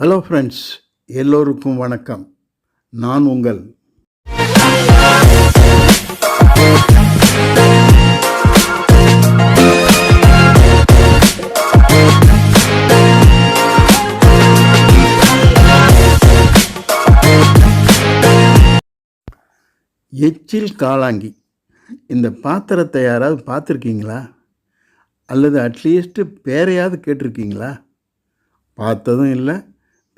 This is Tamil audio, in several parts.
ஹலோ ஃப்ரெண்ட்ஸ் எல்லோருக்கும் வணக்கம். நான் உங்கள் எச்சில் காளாங்கி இந்த பாத்திரத்தை யாராவது பார்த்துருக்கீங்களா? அல்லது அட்லீஸ்ட்டு பேரையாவது கேட்டிருக்கீங்களா? பார்த்ததும் இல்லை.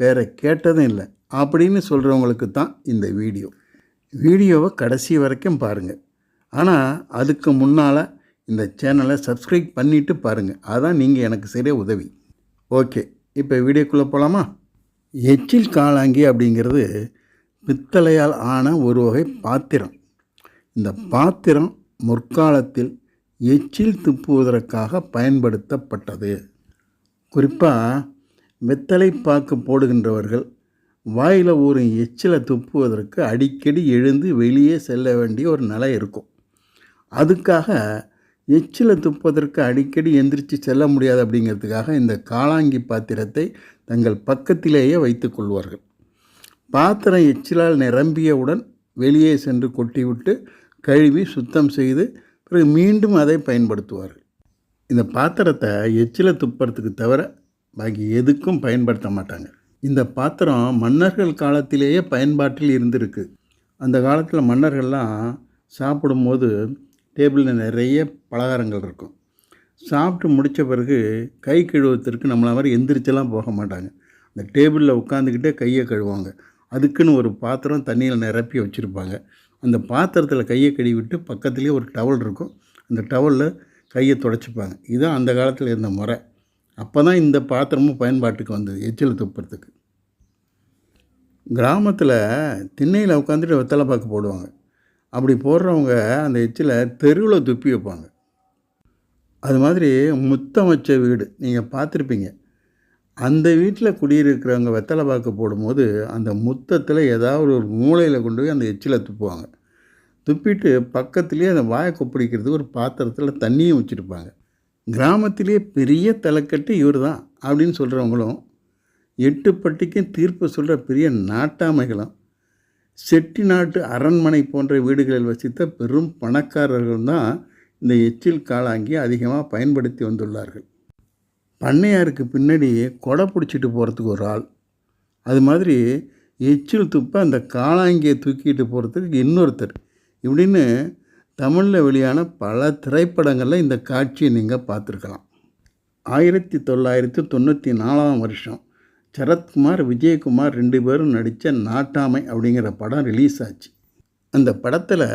பேரை கேட்டதும் இல்லை. அப்படின்னு சொல்கிறவங்களுக்கு தான் இந்த வீடியோ. வீடியோவை கடைசி வரைக்கும் பாருங்கள் ஆனால் அதுக்கு முன்னால் இந்த சேனலை சப்ஸ்கிரைப் பண்ணிவிட்டு பாருங்கள் அதான் நீங்கள் எனக்கு சரியாக உதவி. ஓகே இப்போ வீடியோக்குள்ளே போகலாமா எச்சில் காளாங்கி அப்படிங்கிறது பித்தளையால் ஆன ஒரு வகை பாத்திரம். இந்த பாத்திரம் முற்காலத்தில் எச்சில் துப்புவதற்காக பயன்படுத்தப்பட்டது. குறிப்பாக வெத்தலை பாக்கு போடுகின்றவர்கள் வாயில் ஊறும் எச்சிலை துப்புவதற்கு அடிக்கடி எழுந்து வெளியே செல்ல வேண்டிய ஒரு நிலை இருக்கும். அதுக்காக எச்சிலை துப்புவதற்கு அடிக்கடி எந்திரிச்சு செல்ல முடியாது அப்படிங்கிறதுக்காக இந்த காளாங்கி பாத்திரத்தை தங்கள் பக்கத்திலேயே வைத்துக்கொள்வார்கள் பாத்திரம் எச்சிலால் நிரம்பியவுடன் வெளியே சென்று கொட்டிவிட்டு கழுவி சுத்தம் செய்து பிறகு மீண்டும் அதை பயன்படுத்துவார்கள். இந்த பாத்திரத்தை எச்சிலை துப்புறதுக்கு தவிர பாக்கி எதுக்கும் பயன்படுத்த மாட்டாங்க. இந்த பாத்திரம் மன்னர்கள் காலத்திலேயே பயன்பாட்டில் இருந்திருக்கு. அந்த காலத்தில் மன்னர்கள்லாம் சாப்பிடும்போது டேபிளில் நிறைய பலகாரங்கள் இருக்கும். சாப்பிட்டு முடித்த பிறகு கை கழுவுறதுக்கு நம்மளை மாதிரி எந்திரிச்செல்லாம் போக மாட்டாங்க. அந்த டேபிளில் உட்காந்துக்கிட்டே கையை கழுவாங்க. அதுக்குன்னு ஒரு பாத்திரம் தண்ணியில் நிரப்பி வச்சுருப்பாங்க. அந்த பாத்திரத்தில் கையை கழுவிட்டு பக்கத்துலேயே ஒரு டவல் இருக்கும். அந்த டவலில் கையை துடைச்சிப்பாங்க. இதுதான் அந்த காலத்தில் இருந்த முறை. அப்போ தான் இந்த பாத்திரமும் பயன்பாட்டுக்கு வந்தது எச்சில் துப்புறதுக்கு. கிராமத்தில் திண்ணையில் உட்காந்துட்டு வெத்தலை பாக்கு போடுவாங்க. அப்படி போடுறவங்க அந்த எச்சில் தெருவில் துப்பி வைப்பாங்க. அது மாதிரி முத்தம் வச்ச வீடு நீங்கள் பார்த்துருப்பீங்க அந்த வீட்டில் குடியிருக்கிறவங்க வெத்தலை பாக்கு போடும்போது அந்த முத்தத்தில் ஏதாவது ஒரு மூலையில் கொண்டு போய் அந்த எச்சில் துப்புவாங்க. துப்பிட்டு பக்கத்துலேயே அந்த வாயை கொப்பளிக்கிறதுக்கு ஒரு பாத்திரத்தில் தண்ணியும் வச்சுருப்பாங்க. கிராமத்திலே பெரிய தலைக்கட்டு இவர் தான் அப்படின்னு சொல்கிறவங்களும் எட்டு பட்டிக்கும் தீர்ப்பு சொல்கிற பெரிய நாட்டாமைகளும் செட்டி நாட்டு அரண்மனை போன்ற வீடுகளில் வசித்த பெரும் பணக்காரர்கள் தான் இந்த எச்சில் காளாங்கி அதிகமாக பயன்படுத்தி வந்துள்ளார்கள். பண்ணையாருக்கு பின்னாடி கொடை பிடிச்சிட்டு போகிறதுக்கு ஒரு ஆள் அது மாதிரி எச்சில் துப்ப அந்த காளாங்கியை தூக்கிட்டு போகிறதுக்கு இன்னொருத்தர். இப்படின்னு தமிழில் வெளியான பல திரைப்படங்களில் இந்த காட்சியை நீங்கள் பார்த்துருக்கலாம். ஆயிரத்தி தொள்ளாயிரத்தி தொண்ணூற்றி நாலாம் வருஷம் சரத்குமார் விஜயகுமார் ரெண்டு பேரும் நடித்த நாட்டாமை அப்படிங்கிற படம் ரிலீஸ் ஆச்சு. அந்த படத்தில்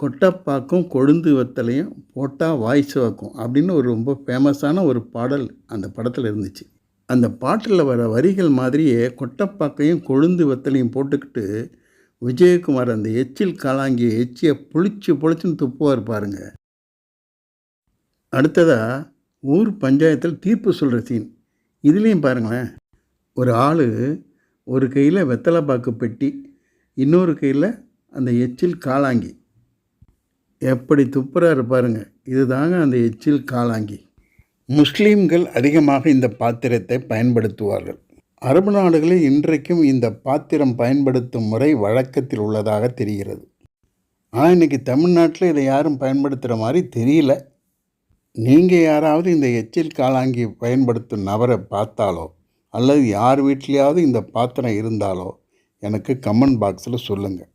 கொட்டப்பாக்கும் கொழுந்து வத்தலையும் போட்டால் வாய் சிவக்கும் அப்படின்னு ஒரு ரொம்ப ஃபேமஸான ஒரு பாடல் அந்த படத்தில் இருந்துச்சு. அந்த பாட்டில் வர வரிகள் மாதிரியே கொட்டப்பாக்கையும் கொழுந்து வத்தலையும் போட்டுக்கிட்டு விஜயகுமார் அந்த எச்சில் காலாங்கிய எச்சியை புளிச்சு புளிச்சுன்னு துப்புவார் பாருங்க. அடுத்ததாக ஊர் பஞ்சாயத்தில் தீர்ப்பு சொல்கிற சீன். இதுலேயும் பாருங்களேன் ஒரு ஆள் ஒரு கையில் வெத்தலை பாக்கு பெட்டி இன்னொரு கையில் அந்த எச்சில் காளாங்கி எப்படி துப்புறாரு பாருங்க இதுதாங்க அந்த எச்சில் காளாங்கி முஸ்லீம்கள் அதிகமாக இந்த பாத்திரத்தை பயன்படுத்துவார்கள். அரபு நாடுகளில் இன்றைக்கும் இந்த பாத்திரம் பயன்படுத்தும் முறை வழக்கத்தில் உள்ளதாக தெரிகிறது. ஆனால் இன்றைக்கி தமிழ்நாட்டில் இதை யாரும் பயன்படுத்துகிற மாதிரி தெரியல. நீங்கள் யாராவது இந்த எச்சில் காலாங்கி பயன்படுத்தும் நபரை பார்த்தாலோ அல்லது யார் வீட்லேயாவது இந்த பாத்திரம் இருந்தாலோ எனக்கு கமெண்ட் பாக்ஸில் சொல்லுங்கள்